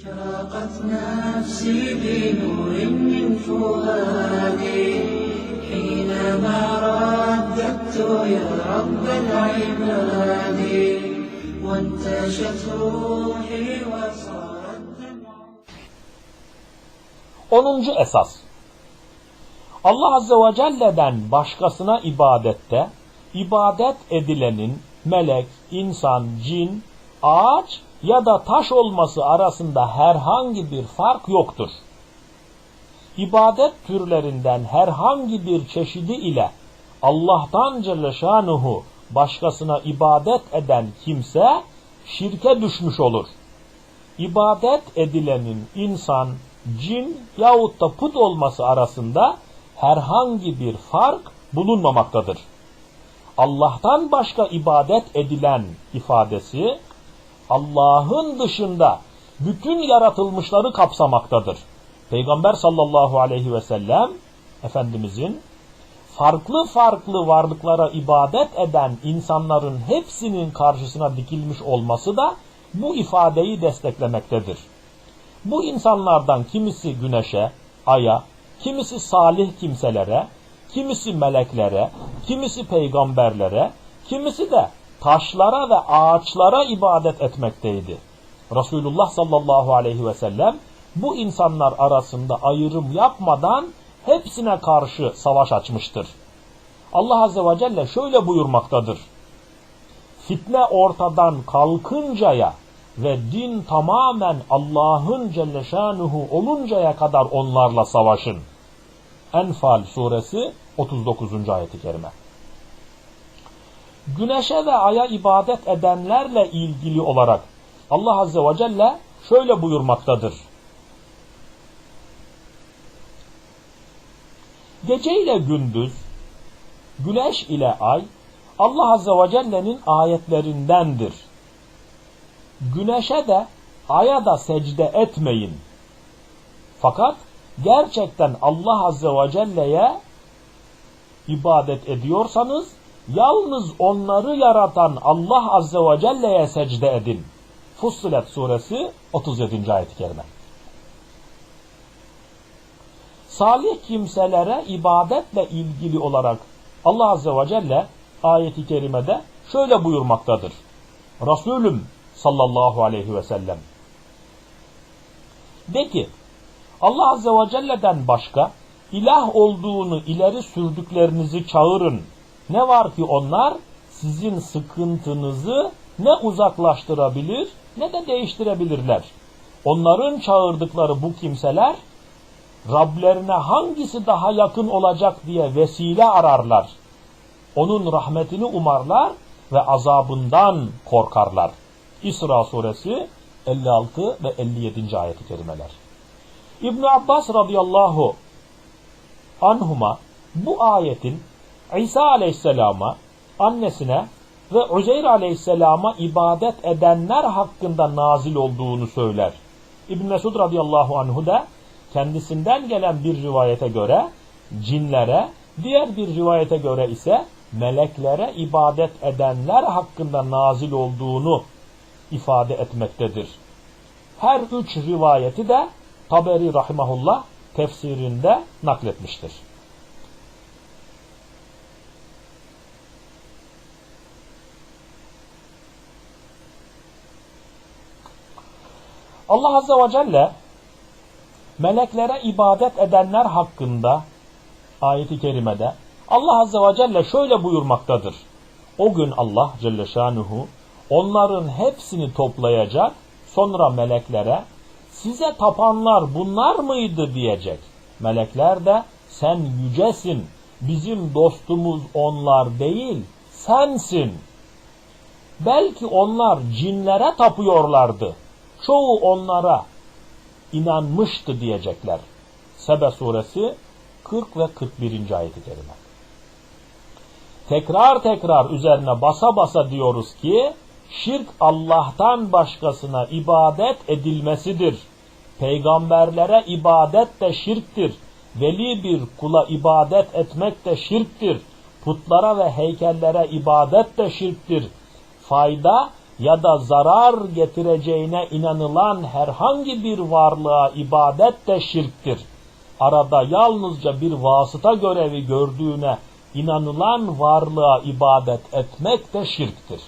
أشرقت نفسي بنور من فؤادي حينما رددت يا رب العباد وانتشت روحي وصار الدمع 10. esas. Allah Azze ve Celle'den başkasına ibadette, ibadet edilenin melek, insan, cin, ağaç ya da taş olması arasında herhangi bir fark yoktur. İbadet türlerinden herhangi bir çeşidi ile Allah'tan Celle Şanuhu başkasına ibadet eden kimse şirke düşmüş olur. İbadet edilenin insan, cin yahut da put olması arasında herhangi bir fark bulunmamaktadır. Allah'tan başka ibadet edilen ifadesi Allah'ın dışında bütün yaratılmışları kapsamaktadır. Peygamber sallallahu aleyhi ve sellem Efendimizin farklı farklı varlıklara ibadet eden insanların hepsinin karşısına dikilmiş olması da bu ifadeyi desteklemektedir. Bu insanlardan kimisi güneşe, aya, kimisi salih kimselere, kimisi meleklere, kimisi peygamberlere, kimisi de taşlara ve ağaçlara ibadet etmekteydi. Resulullah sallallahu aleyhi ve sellem bu insanlar arasında ayrım yapmadan hepsine karşı savaş açmıştır. Allah azze ve celle şöyle buyurmaktadır. Fitne ortadan kalkıncaya ve din tamamen Allah'ın Celle Şanuhu oluncaya kadar onlarla savaşın. Enfal suresi 39. ayeti kerime. Güneşe ve aya ibadet edenlerle ilgili olarak Allah Azze ve Celle şöyle buyurmaktadır. Gece ile gündüz, güneş ile ay Allah Azze ve Celle'nin ayetlerindendir. Güneşe de aya da secde etmeyin. Fakat gerçekten Allah Azze ve Celle'ye ibadet ediyorsanız yalnız onları yaratan Allah Azze ve Celle'ye secde edin. Fussilet suresi 37. ayet-i kerime. Salih kimselere ibadetle ilgili olarak Allah Azze ve Celle ayeti kerimede şöyle buyurmaktadır. Resulüm sallallahu aleyhi ve sellem. De ki Allah Azze ve Celle'den başka ilah olduğunu ileri sürdüklerinizi çağırın. Ne var ki onlar sizin sıkıntınızı ne uzaklaştırabilir ne de değiştirebilirler. Onların çağırdıkları bu kimseler Rablerine hangisi daha yakın olacak diye vesile ararlar. Onun rahmetini umarlar ve azabından korkarlar. İsra suresi 56 ve 57. ayet-i kerimeler. İbn Abbas radıyallahu anhuma bu ayetin İsa aleyhisselama, annesine ve Uzeyr aleyhisselama ibadet edenler hakkında nazil olduğunu söyler. İbn Mesud radıyallahu anhu da kendisinden gelen bir rivayete göre cinlere, diğer bir rivayete göre ise meleklere ibadet edenler hakkında nazil olduğunu ifade etmektedir. Her üç rivayeti de Taberi rahimahullah tefsirinde nakletmiştir. Allah Azze ve Celle meleklere ibadet edenler hakkında ayeti kerimede Allah Azze ve Celle şöyle buyurmaktadır. O gün Allah Celle Şanuhu onların hepsini toplayacak sonra meleklere size tapanlar bunlar mıydı diyecek. Melekler de sen yücesin bizim dostumuz onlar değil sensin. Belki onlar cinlere tapıyorlardı. Çoğu onlara inanmıştı diyecekler. Sebe suresi 40 ve 41. ayet-i kerime. Tekrar tekrar üzerine basa basa diyoruz ki şirk Allah'tan başkasına ibadet edilmesidir. Peygamberlere ibadet de şirktir. Veli bir kula ibadet etmek de şirktir. Putlara ve heykellere ibadet de şirktir. Fayda ya da zarar getireceğine inanılan herhangi bir varlığa ibadet de şirktir. Arada yalnızca bir vasıta görevi gördüğüne inanılan varlığa ibadet etmek de şirktir.